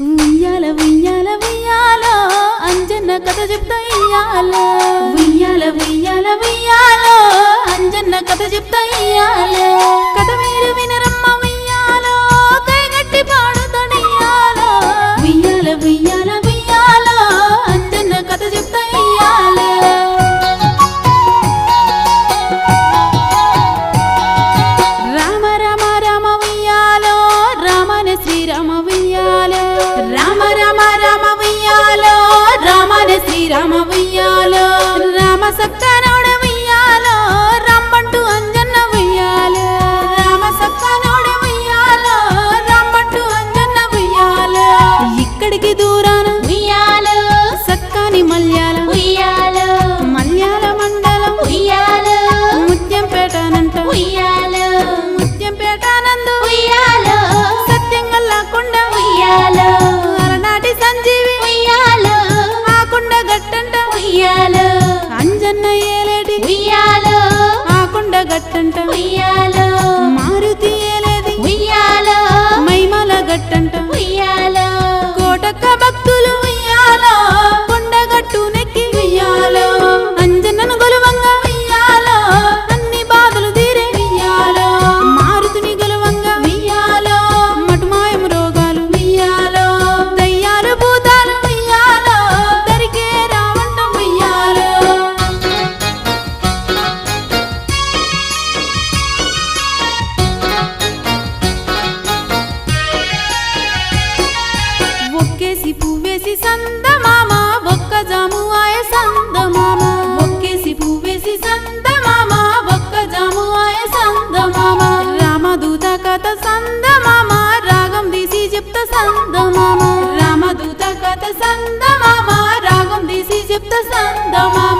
ఉయ్యాల ఉయ్యాల ఉయ్యాల అంజన్న కథ చెప్తా ఇయ్యాల ఉయ్యాల ఉయ్యాల ఉయ్యాలో. ఉయ్యాలో. ముత్యంపేటానందు ఉయ్యాలో. సత్యంగల్ల కొండ ఉయ్యాలో. అలనాటి సంజీవి ఉయ్యాలో. ఆ కొండ గట్టంట ఉయ్యాలో. అంజన్న ఏలేటి ఉయ్యాలో. ఆ కొండ గట్టంట ఉయ్యాలో. సందమామ ఒక్క జాము సందమామ. ఒక్కేసి పువ్వేసి సందమామ ఒక్క జాము సందమామ. రామదూత కథ సందమామ రాగం తీసి చెప్తా సందమామ. రామదూత కథ సందమామ రాగం తీసి చెప్తా సందమామ.